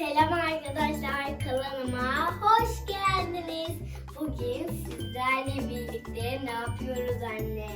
Selam arkadaşlar kanalıma hoş geldiniz. Bugün sizlerle birlikte ne yapıyoruz anne?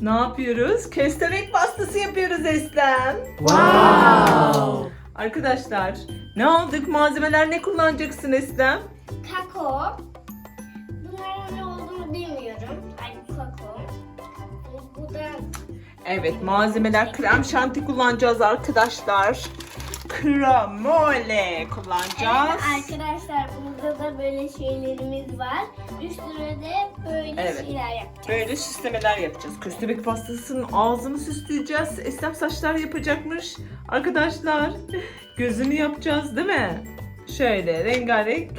Ne yapıyoruz? Köstebek pastası yapıyoruz Eslem. Wow! Arkadaşlar ne aldık? Malzemeler ne kullanacaksın Eslem? Kakao. Bunların ne olduğunu bilmiyorum. Ay kakao. Bu da Evet malzemeler krem şanti kullanacağız arkadaşlar. Kremole kullanacağız. Evet arkadaşlar burada da böyle şeylerimiz var. Üstüne de böyle Evet. şeyler yapacağız. Böyle süslemeler yapacağız. Köstebek pastasının ağzını süsleyeceğiz. Eslem saçlar yapacakmış. Arkadaşlar gözünü yapacağız değil mi? Şöyle rengarenk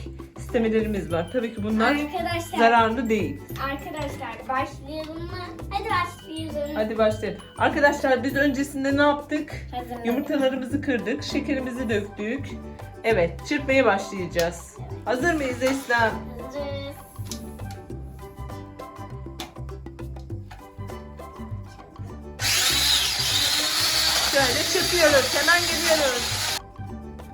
süslemelerimiz var. Tabii ki bunlar Arkadaşlar, zararlı değil. arkadaşlar başlayalım mı? Hadi başlayalım. Hadi başlayalım. Arkadaşlar biz öncesinde ne yaptık? Hazırlanın. Yumurtalarımızı kırdık, şekerimizi döktük. Evet, çırpmaya başlayacağız. Hazır mıyız Eslem? Hazırız. Şöyle çırpıyoruz, hemen geliyoruz.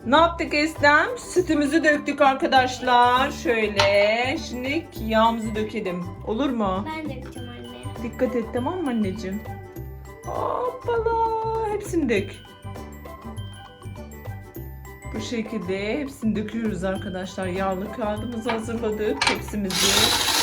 Ne yaptık Eslem? Sütümüzü döktük arkadaşlar. Şöyle, şimdi yağımızı dökelim. Olur mu? Ben yapacağım anne. Dikkat et tamam mı anneciğim? Hoppala, hepsini dök. Bu şekilde hepsini döküyoruz arkadaşlar. Yağlı kağıdımızı hazırladık tepsimizi.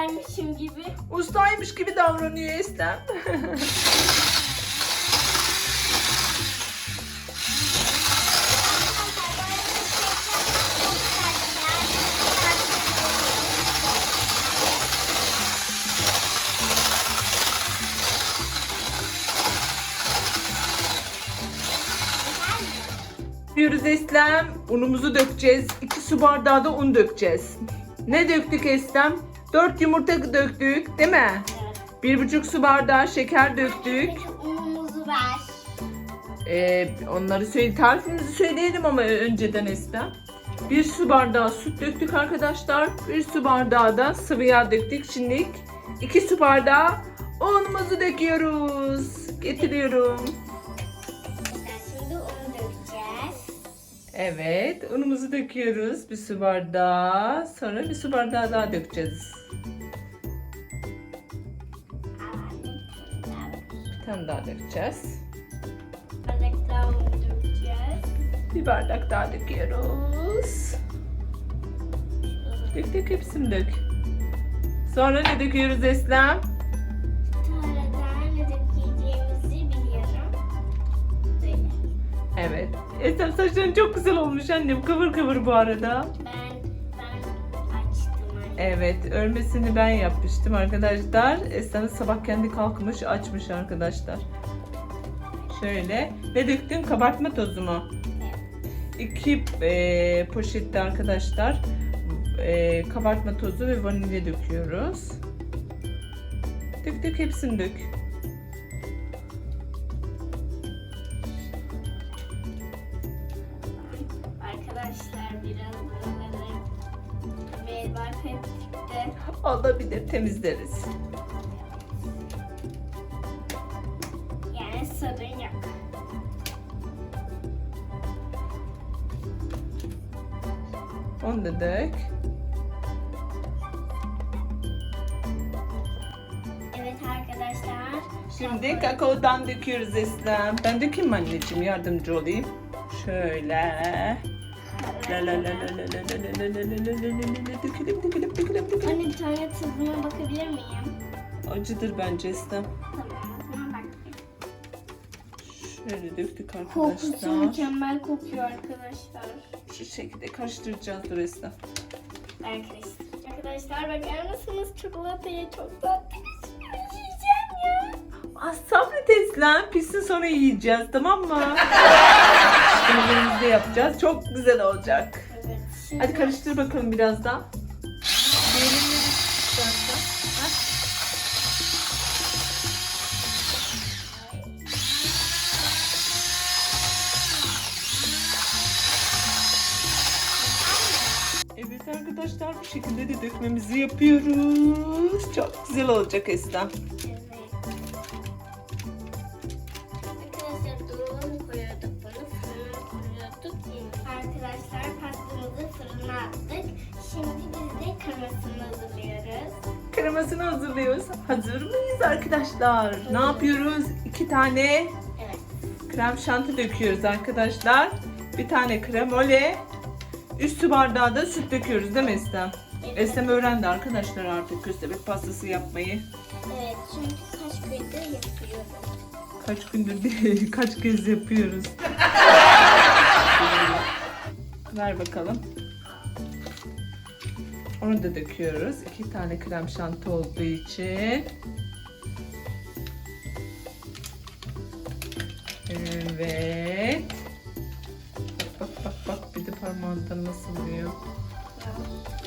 Ustaymışım gibi. Ustaymış gibi davranıyor Eslem. Diyoruz Eslem. Unumuzu dökeceğiz. 2 su bardağı da un dökeceğiz. Ne döktük Eslem? 4 yumurta döktük değil mi? Bir buçuk su bardağı şeker döktük. Peki unumuzu ver. Ee, onları söyle, tarifimizi söyleyelim ama önceden Eslem. Bir su bardağı süt döktük arkadaşlar. Bir su bardağı da sıvı yağ döktük. Şimdi iki su bardağı unumuzu döküyoruz. Getiriyorum. Şimdi unu dökeceğiz. Evet, unumuzu döküyoruz bir su bardağı. Sonra bir su bardağı daha dökeceğiz. Tane daha dökeceğiz. Bardak daha dökeceğiz. Bir bardak daha döküyoruz. Dök dök hepsini dök. Sonra ne döküyoruz Eslem? Sonra ne dökeceğimizi biliyorum. Böyle. Evet. Eslem saçların çok güzel olmuş annem. Kıvır kıvır bu arada. Evet, örmesini ben yapmıştım arkadaşlar. Eslem sabah kendi kalkmış, açmış arkadaşlar. Şöyle. Ne döktüm? Kabartma tozu mu? İki e, poşette arkadaşlar e, kabartma tozu ve vanilya döküyoruz. Dök dök hepsini dök. Olabilir temizleriz. yani sorun yok. Onu da dök. Evet arkadaşlar. Şimdi kakaodan döküyoruz Eslem. Ben dökeyim mi anneciğim? Yardımcı olayım. Şöyle. La la la la la la la la la la la la la dökelim dökelim dökelim dökelim. Anne bir tane tadına bakabilir miyim? Acıdır bence Eslem. Tamam o zaman bak. Şöyle döktük Kokusu arkadaşlar. mükemmel kokuyor arkadaşlar. Şu şekilde karıştıracağız dur Eslem. Arkadaşlar. Arkadaşlar bakar mısınız çikolatayı çok tatlı. Az sabret Eslem. Pişsin sonra yiyeceğiz tamam mı? Şimdi yapacağız. Çok güzel olacak. Evet. Hadi karıştır bakalım biraz daha. Evet arkadaşlar bu şekilde de dökmemizi yapıyoruz. Çok güzel olacak Esra. Kremasını hazırlıyoruz. Kremasını hazırlıyoruz. Hazır mıyız arkadaşlar? Ne yapıyoruz? İki tane Evet. krem şanti döküyoruz arkadaşlar. Bir tane kremole. Üst su bardağı da süt döküyoruz değil mi Esra? Evet. Esra öğrendi arkadaşlar artık köstebek pastası yapmayı. Evet çünkü kaç gündür yapıyorum. Kaç gündür değil, kaç kez yapıyoruz. Ver bakalım. Onu da döküyoruz. İki tane krem şanti olduğu için. Evet. Bak bak bak bir de parmağından nasıl diyor.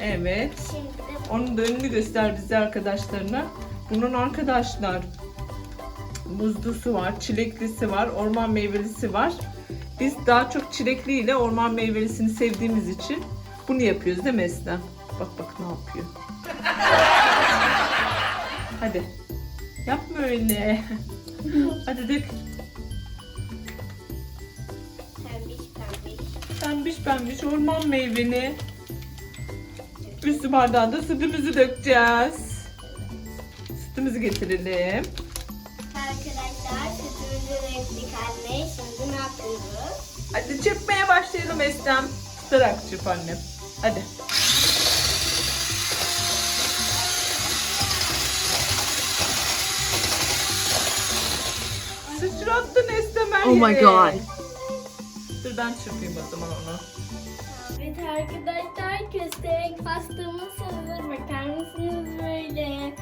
Evet. Onun da önünü göster bize arkadaşlarına. Bunun arkadaşlar muzlusu var, çileklisi var, orman meyvelisi var. Biz daha çok çilekli ile orman meyvelisini sevdiğimiz için bunu yapıyoruz değil mi Eslem? Bak bak ne yapıyor. Hadi. Yapma öyle. Hadi dök. pembiş pembiş. Pembiş pembiş orman meyveni. Üstü bardağa da sütümüzü dökeceğiz. Sütümüzü getirelim. Arkadaşlar sütümüzü anne. Şimdi ne yapıyoruz? Hadi çırpmaya başlayalım Eslem. Tutarak çırp annem. Hadi. Sıçrattın Eslem her Oh my. God. Dur ben çırpayım o zaman onu. Evet arkadaşlar köstebek pastamız hazır. Bakar mısınız böyle?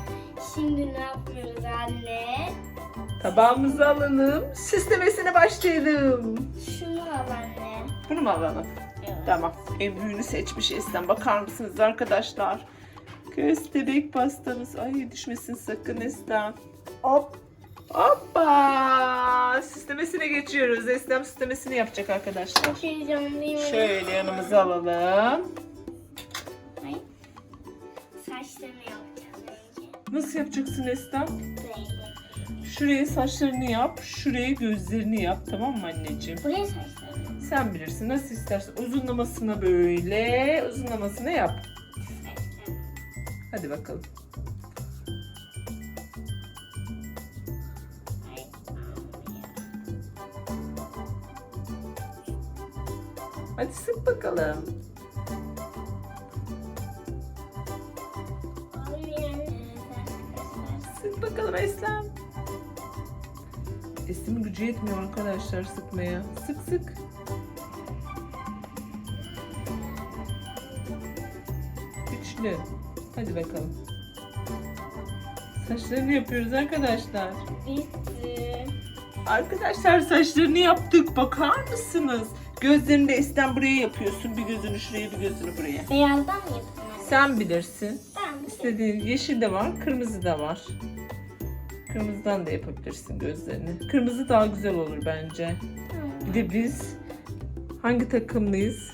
Şimdi ne yapıyoruz anne? Tabağımızı alalım. Süslemesine başlayalım. Şunu al anne. Bunu mu alalım? Evet. Tamam. En büyüğünü seçmiş Eslem. Bakar mısınız arkadaşlar? Köstebek pastamız. Ay düşmesin sakın Eslem. Hop. Hoppa. Süslemesine geçiyoruz. Eslem süslemesini yapacak arkadaşlar. Çok heyecanlıyım. Şöyle yanımıza alalım. Ay. Saçlarını yapacağız önce. Nasıl yapacaksın Eslem? Böyle. Şuraya saçlarını yap. Şuraya gözlerini yap. Tamam mı anneciğim? Buraya saçlarını. Sen bilirsin. Nasıl istersen. Uzunlamasına böyle. Uzunlamasına yap. Hadi bakalım. Hadi sık bakalım. Sık bakalım Eslem. Eslem'in gücü yetmiyor arkadaşlar sıkmaya. Sık sık. Güçlü. Hadi bakalım. Saçlarını yapıyoruz arkadaşlar. Bitti. Arkadaşlar saçlarını yaptık. Bakar mısınız? Gözlerini de Eslem buraya yapıyorsun. Bir gözünü şuraya bir gözünü buraya. Beyazdan mı anne? Sen bilirsin. Şey- İstediğin yeşil de var, kırmızı da var. Kırmızıdan da yapabilirsin gözlerini. Kırmızı daha güzel olur bence. Tamam. Bir de biz hangi takımlıyız?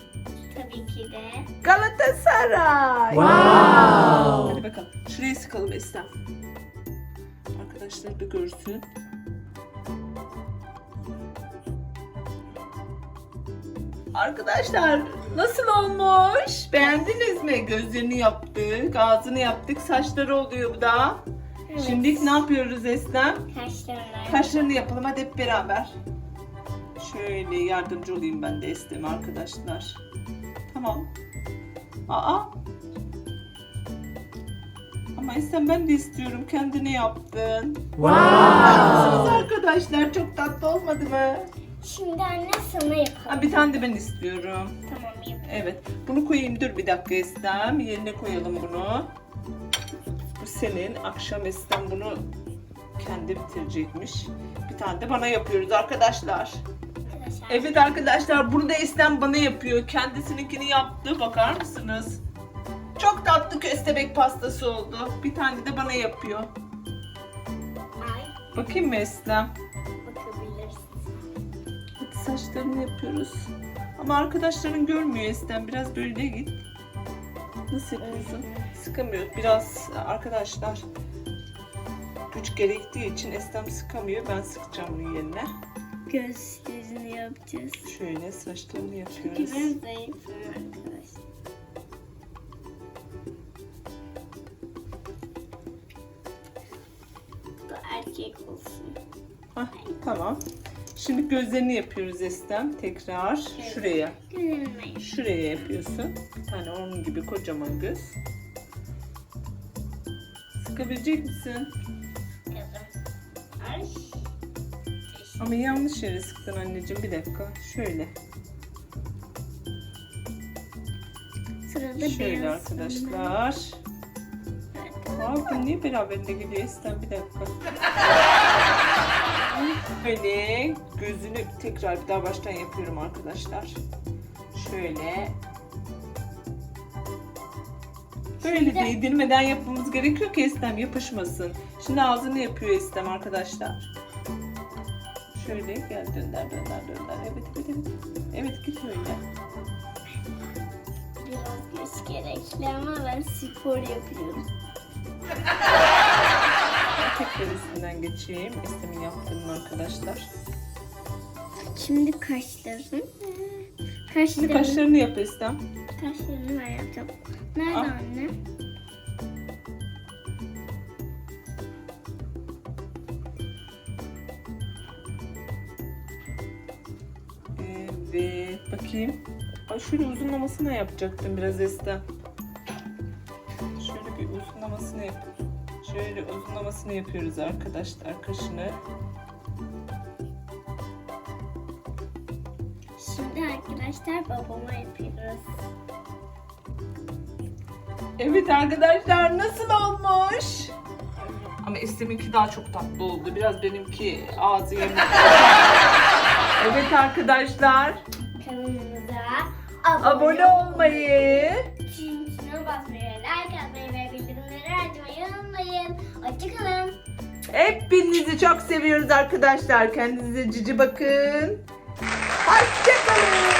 Tabii ki de. Galatasaray. Wow. Hadi bakalım. Şurayı sıkalım Eslem. Arkadaşlar da görsün. Arkadaşlar nasıl olmuş? Beğendiniz mi? Gözlerini yaptık, ağzını yaptık, saçları oluyor bu da. Evet. Şimdi ne yapıyoruz Eslem? Kaşlarını. Kaşlarını yapalım hadi hep beraber. Şöyle yardımcı olayım ben de Eslem arkadaşlar. Tamam. Aa. Ama Eslem ben de istiyorum. Kendini yaptın. Nasılsınız Wow. arkadaşlar? Çok tatlı olmadı mı? Şimdi anne sana yapalım. Ha, bir tane de ben istiyorum. Tamam. Evet. Bunu koyayım. Dur bir dakika Eslem. Yerine koyalım bunu. Bu senin. Akşam Eslem bunu kendi bitirecekmiş. Bir tane de bana yapıyoruz arkadaşlar. Arkadaşlar. Evet arkadaşlar burada Eslem bana yapıyor. Kendisininkini yaptı. Bakar mısınız? Çok tatlı köstebek pastası oldu. Bir tane de bana yapıyor. Ay Bakayım mı Eslem? Saçlarını yapıyoruz. Ama arkadaşların görmüyor Eslem. Biraz böyle git. Nasıl yapıyorsun? Sıkamıyor. Biraz arkadaşlar güç gerektiği için Estem sıkamıyor. Ben sıkacağım bunun yerine. Göz yapacağız. Şöyle saçlarını Çünkü yapıyoruz. ben zayıfım arkadaşlar. Bu erkek olsun. Hah, tamam. Şimdi gözlerini yapıyoruz Estem. Tekrar şuraya. Şuraya yapıyorsun. Tane onun gibi kocaman göz. Sıkabilecek misin? Ay. Ama yanlış yere sıktın anneciğim. Bir dakika. Şöyle. Sırada Şöyle beyaz arkadaşlar. bu niye beraberinde gidiyor Estem? Bir dakika. Böyle gözünü tekrar bir daha baştan yapıyorum arkadaşlar. Şöyle. Böyle Şimdi- değdirmeden yapmamız gerekiyor ki Estem yapışmasın. Şimdi ağzını yapıyor Estem arkadaşlar. Şöyle gel dönder dönder dönder. Evet evet evet. Evet git öyle. Biraz göz gerekli ama ben spor yapıyorum. Üstünden geçeyim. Estem'in yaptığını arkadaşlar. Şimdi kaşlarım. Şimdi Kaşlarım. kaşlarını yap Estem. Kaşlarını ben yapacağım. Nerede Al. anne? Evet bakayım. Ay şöyle uzunlamasına yapacaktım biraz Estem. Şöyle bir uzunlamasını yap. Şöyle uzunlamasını yapıyoruz arkadaşlar kaşını. Şimdi arkadaşlar babama yapıyoruz. Evet arkadaşlar nasıl olmuş? Ama Estem'inki daha çok tatlı oldu. Biraz benimki ağzı yemek. evet arkadaşlar Kanalımıza abone olmayı, hepinizi çok seviyoruz arkadaşlar. Kendinize cici bakın. Hoşçakalın.